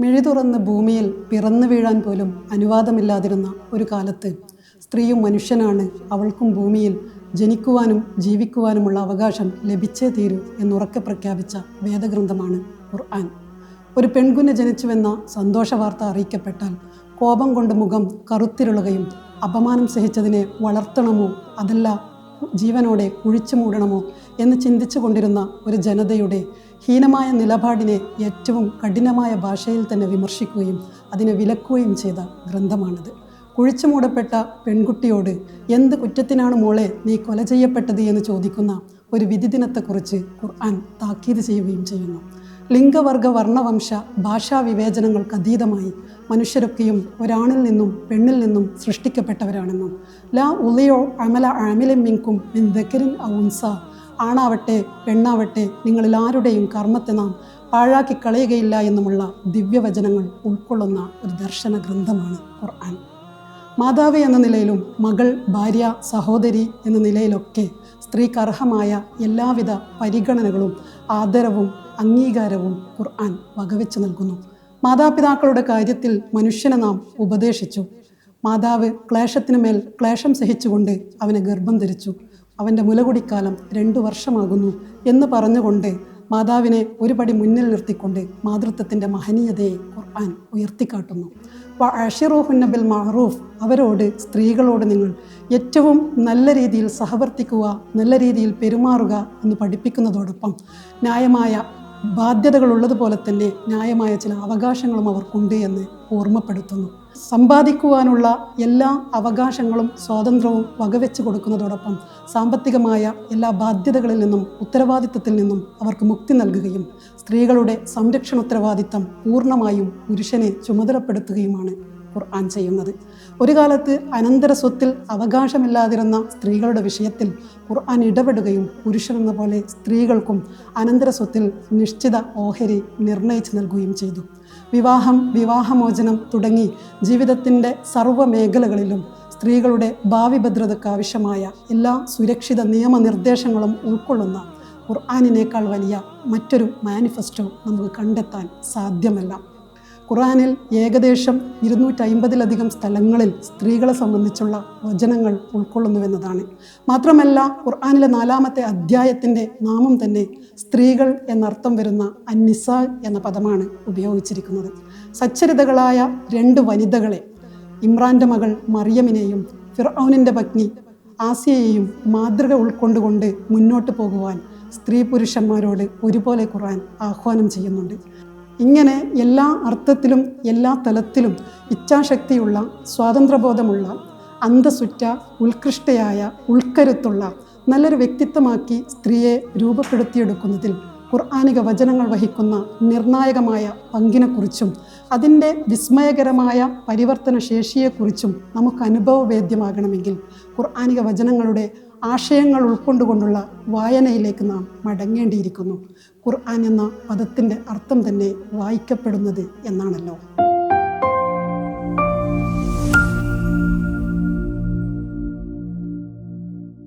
മിഴി തുറന്ന് ഭൂമിയിൽ പിറന്നു വീഴാൻ പോലും അനുവാദമില്ലാതിരുന്ന ഒരു കാലത്ത് സ്ത്രീയും മനുഷ്യനാണ് അവൾക്കും ഭൂമിയിൽ ജനിക്കുവാനും ജീവിക്കുവാനുമുള്ള അവകാശം ലഭിച്ചേ തീരൂ എന്നുറക്കെ പ്രഖ്യാപിച്ച വേദഗ്രന്ഥമാണ് ഖുർആൻ. ഒരു പെൺകുഞ്ഞ് ജനിച്ചുവെന്ന സന്തോഷ വാർത്ത അറിയിക്കപ്പെട്ടാൽ കോപം കൊണ്ട് മുഖം കറുത്തിരുളുകയും അപമാനം സഹിച്ചതിനെ വളർത്തണമോ അതല്ല ജീവനോടെ കുഴിച്ചു മൂടണമോ എന്ന് ചിന്തിച്ചു കൊണ്ടിരുന്ന ഒരു ജനതയുടെ ഹീനമായ നിലപാടിനെ ഏറ്റവും കഠിനമായ ഭാഷയിൽ തന്നെ വിമർശിക്കുകയും അതിനെ വിലക്കുകയും ചെയ്ത ഗ്രന്ഥമാണിത്. കുഴിച്ചു മൂടപ്പെട്ട പെൺകുട്ടിയോട് എന്ത് കുറ്റത്തിനാണ് മോളെ നീ കൊല ചെയ്യപ്പെട്ടത്? എന്ന് ചോദിക്കുന്ന ഒരു വിധിദിനത്തെക്കുറിച്ച് ഖുർആൻ താക്കീത് ചെയ്യുകയും ചെയ്യുന്നു. ലിംഗവർഗ വർണവംശ ഭാഷാ വിവേചനങ്ങൾക്ക് അതീതമായി മനുഷ്യരൊക്കെയും ഒരാണിൽ നിന്നും പെണ്ണിൽ നിന്നും സൃഷ്ടിക്കപ്പെട്ടവരാണെന്നും ലാ ഉലിയോ അമല ആമിലും മിങ്കും മിൻ ദക്കരിൻ ഔൻസ ആണാവട്ടെ പെണ്ണാവട്ടെ നിങ്ങളിൽ ആരുടെയും കർമ്മത്തെ നാം പാഴാക്കി കളയുകയില്ല എന്നുമുള്ള ദിവ്യവചനങ്ങൾ ഉൾക്കൊള്ളുന്ന ഒരു ദർശന ഗ്രന്ഥമാണ് ഖുർആൻ. മാതാവ് എന്ന നിലയിലും മകൾ ഭാര്യ സഹോദരി എന്ന നിലയിലൊക്കെ സ്ത്രീക്ക് അർഹമായ എല്ലാവിധ പരിഗണനകളും ആദരവും അംഗീകാരവും ഖുർആൻ വകവെച്ച് നൽകുന്നു. മാതാപിതാക്കളുടെ കാര്യത്തിൽ മനുഷ്യനെ നാം ഉപദേശിച്ചു. മാതാവ് ക്ലേശത്തിനു മേൽ ക്ലേശം സഹിച്ചുകൊണ്ട് അവനെ ഗർഭം ധരിച്ചു. അവന്റെ മുലകുടിക്കാലം രണ്ടു വർഷമാകുന്നു എന്ന് പറഞ്ഞുകൊണ്ട് മാതാവിനെ ഒരുപടി മുന്നിൽ നിർത്തിക്കൊണ്ട് മാതൃത്വത്തിന്റെ മഹനീയതയെ ഖുർആൻ ഉയർത്തിക്കാട്ടുന്നു. അഷിറോഹുന്നബിൽ മഹറൂഫ് അവരോട് സ്ത്രീകളോട് നിങ്ങൾ ഏറ്റവും നല്ല രീതിയിൽ സഹവർത്തിക്കുക നല്ല രീതിയിൽ പെരുമാറുക എന്ന് പഠിപ്പിക്കുന്നതോടൊപ്പം ന്യായമായ ബാധ്യതകളുള്ളതുപോലെ തന്നെ ന്യായമായ ചില അവകാശങ്ങളും അവർക്കുണ്ട് എന്ന് ഓർമ്മപ്പെടുത്തുന്നു. സമ്പാദിക്കുവാനുള്ള എല്ലാ അവകാശങ്ങളും സ്വാതന്ത്ര്യവും വകവെച്ച് കൊടുക്കുന്നതോടൊപ്പം സാമ്പത്തികമായ എല്ലാ ബാധ്യതകളിൽ നിന്നും ഉത്തരവാദിത്തത്തിൽ നിന്നും അവർക്ക് മുക്തി നൽകുകയും സ്ത്രീകളുടെ സംരക്ഷണ ഉത്തരവാദിത്തം പൂർണമായും പുരുഷനെ ചുമതലപ്പെടുത്തുകയുമാണ് ഖുർആൻ ചെയ്യുന്നത്. ഒരു കാലത്ത് അനന്തര സ്വത്തിൽ അവകാശമില്ലാതിരുന്ന സ്ത്രീകളുടെ വിഷയത്തിൽ ഖുർആൻ ഇടപെടുകയും പുരുഷനെന്ന പോലെ സ്ത്രീകൾക്കും അനന്തര സ്വത്തിൽ നിശ്ചിത ഓഹരി നിർണയിച്ചു നൽകുകയും ചെയ്തു. വിവാഹം വിവാഹമോചനം തുടങ്ങി ജീവിതത്തിന്റെ സർവ മേഖലകളിലും സ്ത്രീകളുടെ ഭാവി ഭദ്രതയ്ക്ക് ആവശ്യമായ എല്ലാ സുരക്ഷിത നിയമനിർദ്ദേശങ്ങളും ഉൾക്കൊള്ളുന്ന ഖുർആാനിനേക്കാൾ വലിയ മറ്റൊരു മാനിഫെസ്റ്റോ നമുക്ക് കണ്ടെത്താൻ സാധ്യമല്ല. ഖുറാനിൽ ഏകദേശം ഇരുന്നൂറ്റി അമ്പതിലധികം സ്ഥലങ്ങളിൽ സ്ത്രീകളെ സംബന്ധിച്ചുള്ള വചനങ്ങൾ ഉൾക്കൊള്ളുന്നുവെന്നതാണ്. മാത്രമല്ല ഖുർആാനിലെ നാലാമത്തെ അധ്യായത്തിന്റെ നാമം തന്നെ സ്ത്രീകൾ എന്നർത്ഥം വരുന്ന അന്നിസ എന്ന പദമാണ് ഉപയോഗിച്ചിരിക്കുന്നത്. സച്ചരിതകളായ രണ്ട് വനിതകളെ ഇമ്രാന്റെ മകൾ മറിയമിനെയും ഫിർഔനിന്റെ പത്നി ആസിയയെയും മാതൃക ഉൾക്കൊണ്ടുകൊണ്ട് മുന്നോട്ട് പോകുവാൻ സ്ത്രീ പുരുഷന്മാരോട് ഒരുപോലെ ഖുർആൻ ആഹ്വാനം ചെയ്യുന്നുണ്ട്. ഇങ്ങനെ എല്ലാ അർത്ഥത്തിലും എല്ലാ തലത്തിലും ഇച്ഛാശക്തിയുള്ള സ്വാതന്ത്ര്യബോധമുള്ള അന്തസുറ്റ ഉത്കൃഷ്ടയായ ഉൾക്കരുത്തുള്ള നല്ലൊരു വ്യക്തിത്വമാക്കി സ്ത്രീയെ രൂപപ്പെടുത്തിയെടുക്കുന്നതിൽ ഖുർആാനിക വചനങ്ങൾ വഹിക്കുന്ന നിർണായകമായ പങ്കിനെക്കുറിച്ചും അതിന്റെ വിസ്മയകരമായ പരിവർത്തന ശേഷിയെക്കുറിച്ചും നമുക്ക് അനുഭവവേദ്യമാകണമെങ്കിൽ ഖുർആാനിക വചനങ്ങളുടെ ആശയങ്ങൾ ഉൾക്കൊണ്ടുകൊണ്ടുള്ള വായനയിലേക്ക് നാം മടങ്ങേണ്ടിയിരിക്കുന്നു. ഖുർആൻ എന്ന പദത്തിന്റെ അർത്ഥം തന്നെ വായിക്കപ്പെടുന്നത് എന്നാണല്ലോ.